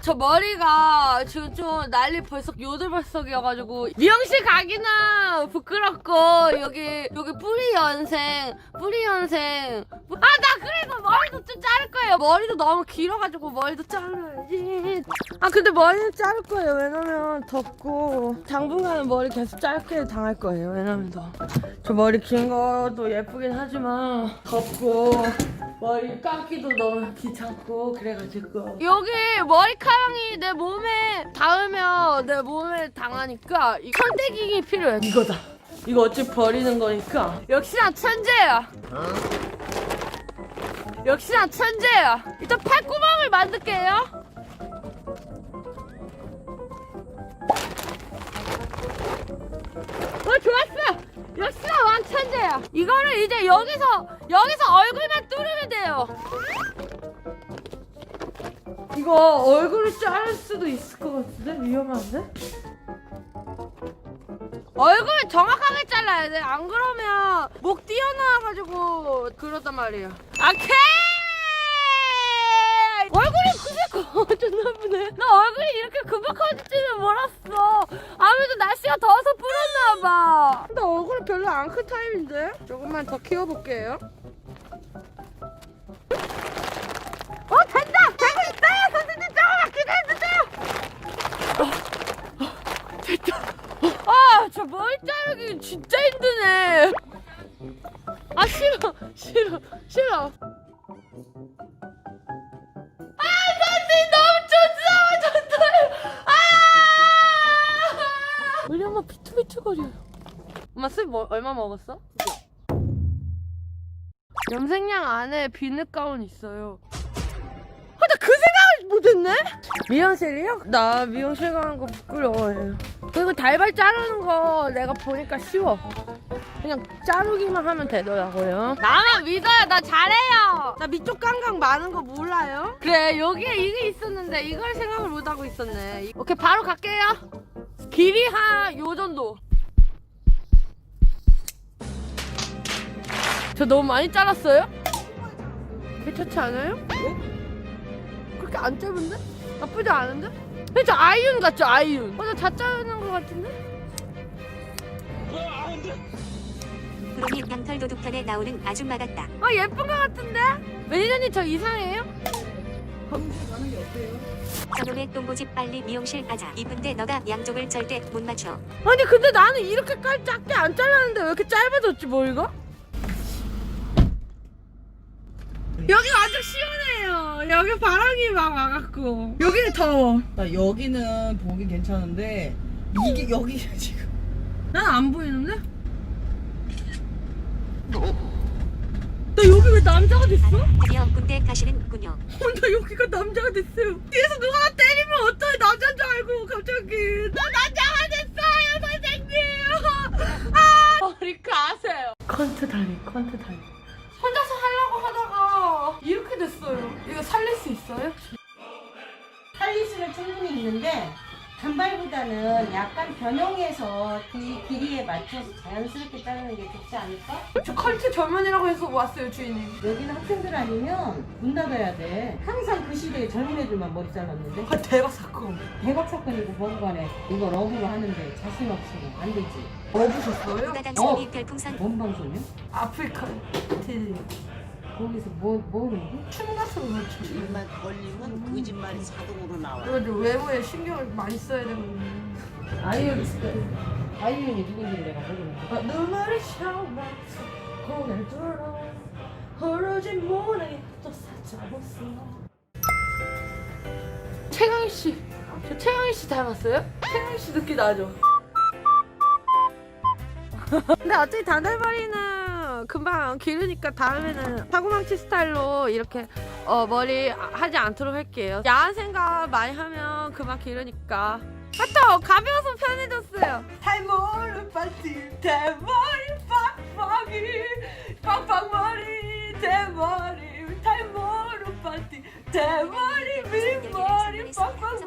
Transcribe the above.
저 머리가 지금 좀 난리 벌써 요들벌썩이어가지고. 미용실 가기는 부끄럽고 여기 여기 뿌리 연생 뿌리 연생. 아 나 그래서 머리도 좀 자를 거예요. 머리도 너무 길어가지고 머리도 잘라야지. 아 근데 머리는 자를 거예요. 왜냐면 덥고. 당분간은 머리 계속 짧게 당할 거예요. 왜냐면 더 저 머리 긴 것도 예쁘긴 하지만 덥고 머리 감기도 너무 귀찮고 그래가지고. 여기 머리카락이 내 몸에 닿으면 내 몸에 당하니까 이 컨대기가 필요해. 이거다. 이거 어찌 버리는 거니까. 역시나 천재야. 역시나 천재야. 일단 팔구멍을 만들게요. 어 좋았어 이거를 이제 여기서 여기서 얼굴만 뚫으면 돼요. 이거 얼굴을 자를 수도 있을 것 같은데? 위험한데? 얼굴 정확하게 잘라야 돼. 안 그러면 목 튀어나와가지고 그러단 말이에요. 오케이! 얼굴이 그새 커 존나 아프네. 나 얼굴이 이렇게 금방 커질 줄은 몰랐어. 아무래도 날씨가 불었나 봐. 근데 얼굴은 별로 안 큰 타입인데? 조금만 더 키워볼게요. 어 된다! 되고 있어요! 선생님 조금만 기대해주세요! 됐다. 아저 머리 자르기 진짜 힘드네. 아 싫어. 싫어. 싫어 엄마 비틀비틀거려요 엄마 술 뭐, 얼마 먹었어? 염색약 안에 비늘 가운 있어요 아, 나 그 생각을 못했네? 미용실이요? 나 미용실 가는 거 부끄러워해요. 그리고 달발 자르는 거 내가 보니까 쉬워. 그냥 자르기만 하면 되더라고요. 나만 믿어요. 나 잘해요. 나 밑쪽 깡깡 많은 거 몰라요? 그래, 여기에 이게 있었는데 이걸 생각을 못하고 있었네. 이- 오케이, 바로 갈게요. 길이 한 요 정도. 저 너무 많이 잘랐어요? 괜찮지 않아요? 그렇게 안 짧은데? 나쁘지 않은데? 근데 저 아이윤 같죠 아이윤 어, 나다 자르는 것 같은데? 그러니 양털 도둑편에 나오는 아줌마 같다. 아 예쁜 것 같은데? 매니저님 저 이상해요? 저놈의 똥보집 빨리 미용실 가자. 이쁜데 너가 양쪽을 절대 못 맞춰. 아니 근데 나는 이렇게까지 작게 안 잘랐는데 왜 이렇게 짧아졌지 머리가? 여기 완전 시원해요 여기 바람이 막 와갖고 여기는 더워 나 여기는 보기 괜찮은데 이게 여기가 지금 난 안 보이는데? 나 여기 왜 남자가 됐어? 드디어 군대 가시는군요. 어, 나 여기가 남자가 됐어요. 뒤에서 누가 나 때리면 어떡해 남자인 줄 알고 갑자기 나 남자가 됐어요 선생님. 아 머리 가세요. 컨트 다리 컨트 다리. 혼자서 하려고 하다가 이렇게 됐어요. 이거 살릴 수 있어요? 살릴 수는 충분히 있는데 단발보다는 약간 변형해서 그 길이에 맞춰서 자연스럽게 자르는 게 좋지 않을까? 저 컨트 젊은이라고 해서 왔어요 주인님. 여기는 학생들 아니면 문 닫아야 돼. 항상 그 시대에 젊은 애들만 머리 잘랐는데 아 대박 사건. 대박 사건이고 뭔가네 이거 러브로 하는데 자신 없으면 안 되지. 누가 당신이 별풍선 뭔 방송이야? 아프리카 TV. 거기서 뭐, 뭐 하는 춤 같은 거 춰. 입만 벌리면 거짓말이 자동으로 나와. 그래도 외모에 신경을 많이 써야. 게? 아이유는 아이유이 누군지를 내가 모르는데. 아, 눈물이 샤워나 고개를 들어 흐르지 못해 또 살짝었어 최강희 씨, 저 최강희 씨 닮았어요? 최강희 씨 느낌 나죠? 근데 어차피 단발머리는 금방 기르니까 다음에는 사고망치 스타일로 이렇게 어, 머리 아- 하지 않도록 할게요. 야한 생각 많이 하면 그만 기르니까. 하여튼 가벼워서 편해졌어요. 탈모를 빠지 대머리 빡빡이 빡빡머리 대머리 탈모를 빠지 대머리 윗머리 빡빡